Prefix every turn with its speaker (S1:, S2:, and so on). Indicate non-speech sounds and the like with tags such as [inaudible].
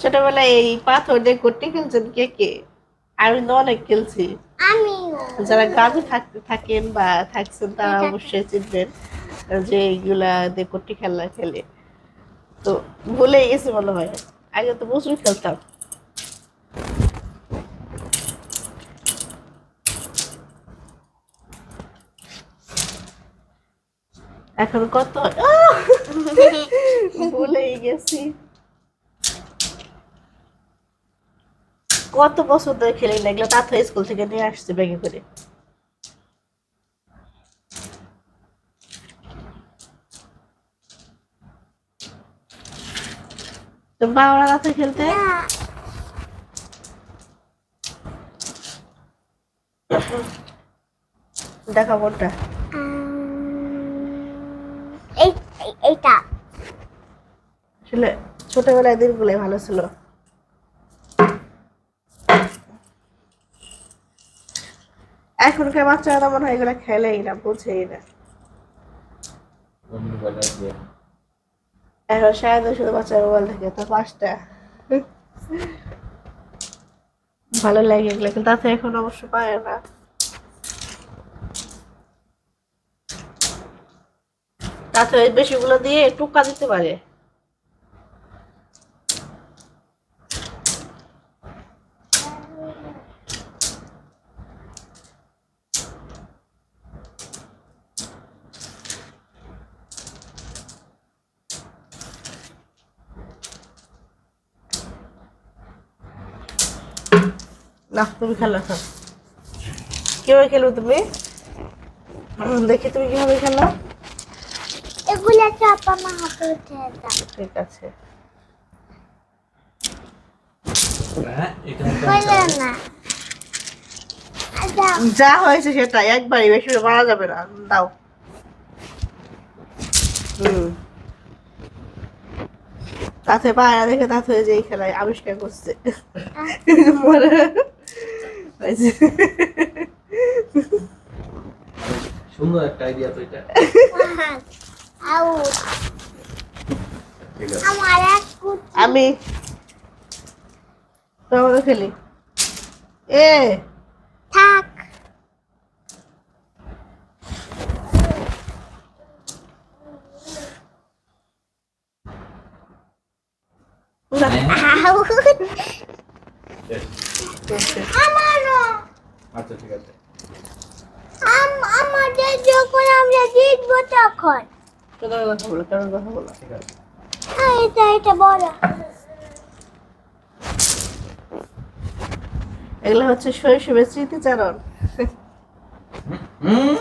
S1: ছোটবেলায় এই পাথর দিয়ে করতে খেলছেন কে কে? আমি তো অনেক খেলছি। যারা গ্রামে থাকতে থাকেন বা থাকছেন তারা অবশ্যই চিনবেন যে এইগুলা দিয়ে কটি খেলা খেলে। তো ভুলে গেছি মনে হয়। আগে তো প্রচুর খেলতাম। এখন কত? [laughs] ভুলেই গেছি। কত বছর ধরে খেলে না এগুলো তার স্কুল থেকে নিয়ে আসছে ব্যাগে করে। তো বাবা রাতে খেলতে? দেখা কোনটা?
S2: এই এই- এইটা।
S1: আসলে ছোটবেলায় দিনগুলোই ভালো ছিল। এখনকার বাচ্চারা মনে হয় এগুলো খেলেই না বুঝেই না। এখন সারাদিন শুধু বাচ্চা মোবাইল থেকে তো পাঁচটা। ভালো লাগে এগুলো কিন্তু তাতে এখন অবশ্য পায় না। তাতে ওই বেশিগুলো দিয়ে টুকা দিতে পারে। না তুমি খেলো এখন কীভাবে খেলো তুমি? দেখি তুমি কীভাবে খেলো।
S2: এগুলো চাপা মা হাতে উঠে
S1: ঠিক আছে।
S3: হ্যাঁ
S2: দাও।
S1: যা হয়েছে সেটা একবারই বেশি মারা যাবে না। দাও। হুম। তাতে পায়রা দেখে তাতে যে খেলায় আবিষ্কার করছে। মরে। হয়েছে।
S3: সুন্দর একটা আইডিয়া তো এটা।
S1: আমি। তোমাকে খেলি। এ।
S2: থাক। আমারও
S3: আচ্ছা ঠিক আছে।
S2: আম- আমাদের যখন আমরা জিতবো তখন।
S1: কেন কথা বলো কেন কথা বলো
S3: ঠিক আছে।
S2: হ্যাঁ এটা এটা বড়
S1: এগুলো হচ্ছে শৈশবের স্মৃতিচারণ।
S3: হুম